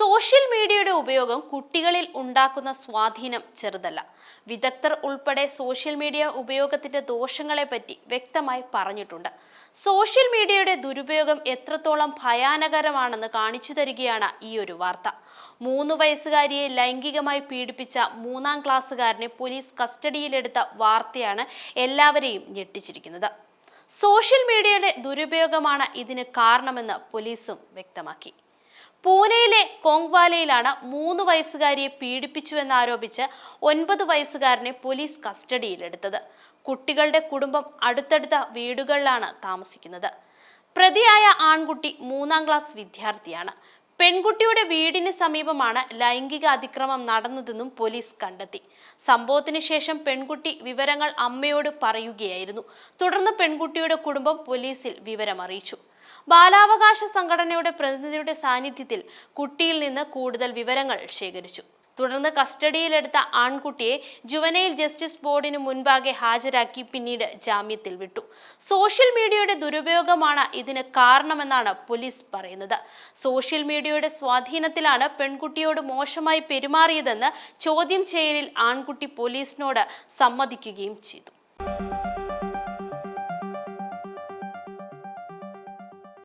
Social മീഡിയയുടെ ഉപയോഗം കുട്ടികളിൽ ഉണ്ടാക്കുന്ന സ്വാധീനം ചെറുതല്ല. വിദഗ്ധർ ഉൾപ്പെടെ സോഷ്യൽ മീഡിയ ഉപയോഗത്തിന്റെ ദോഷങ്ങളെപ്പറ്റി വ്യക്തമായി പറഞ്ഞിട്ടുണ്ട്. സോഷ്യൽ മീഡിയയുടെ ദുരുപയോഗം എത്രത്തോളം ഭയാനകരമാണെന്ന് കാണിച്ചു തരികയാണ് ഈ ഒരു വാർത്ത. മൂന്ന് വയസ്സുകാരിയെ ലൈംഗികമായി പീഡിപ്പിച്ച മൂന്നാം ക്ലാസ്സുകാരനെ പോലീസ് കസ്റ്റഡിയിലെടുത്ത വാർത്തയാണ് എല്ലാവരെയും ഞെട്ടിച്ചിരിക്കുന്നത്. സോഷ്യൽ മീഡിയയുടെ ദുരുപയോഗമാണ് ഇതിന് കാരണമെന്ന് പോലീസും വ്യക്തമാക്കി. പൂനെയിലെ കോങ്വാലയിലാണ് മൂന്ന് വയസ്സുകാരിയെ പീഡിപ്പിച്ചുവെന്നാരോപിച്ച് ഒൻപത് വയസ്സുകാരനെ പോലീസ് കസ്റ്റഡിയിലെടുത്തത്. കുട്ടികളുടെ കുടുംബം അടുത്തടുത്ത വീടുകളിലാണ് താമസിക്കുന്നത്. പ്രതിയായ ആൺകുട്ടി മൂന്നാം ക്ലാസ് വിദ്യാർത്ഥിയാണ്. പെൺകുട്ടിയുടെ വീടിന് സമീപമാണ് ലൈംഗിക അതിക്രമം നടന്നതെന്നും പോലീസ് കണ്ടെത്തി. സംഭവത്തിന് ശേഷം പെൺകുട്ടി വിവരങ്ങൾ അമ്മയോട് പറയുകയായിരുന്നു. തുടർന്ന് പെൺകുട്ടിയുടെ കുടുംബം പോലീസിൽ വിവരം അറിയിച്ചു ബാലാവകാശ സംഘടനയുടെ പ്രതിനിധിയുടെ സാന്നിധ്യത്തിൽ കുട്ടിയിൽ നിന്ന് കൂടുതൽ വിവരങ്ങൾ ശേഖരിച്ചു. തുടർന്ന് കസ്റ്റഡിയിലെടുത്ത ആൺകുട്ടിയെ ജുവനൈൽ ജസ്റ്റിസ് ബോർഡിന് മുൻപാകെ ഹാജരാക്കി പിന്നീട് ജാമ്യത്തിൽ വിട്ടു. സോഷ്യൽ മീഡിയയുടെ ദുരുപയോഗമാണ് ഇതിന് കാരണമെന്നാണ് പോലീസ് പറയുന്നത്. സോഷ്യൽ മീഡിയയുടെ സ്വാധീനത്തിലാണ് പെൺകുട്ടിയോട് മോശമായി പെരുമാറിയതെന്ന് ചോദ്യം ചെയ്യലിൽ ആൺകുട്ടി പോലീസിനോട് സമ്മതിക്കുകയും ചെയ്തു.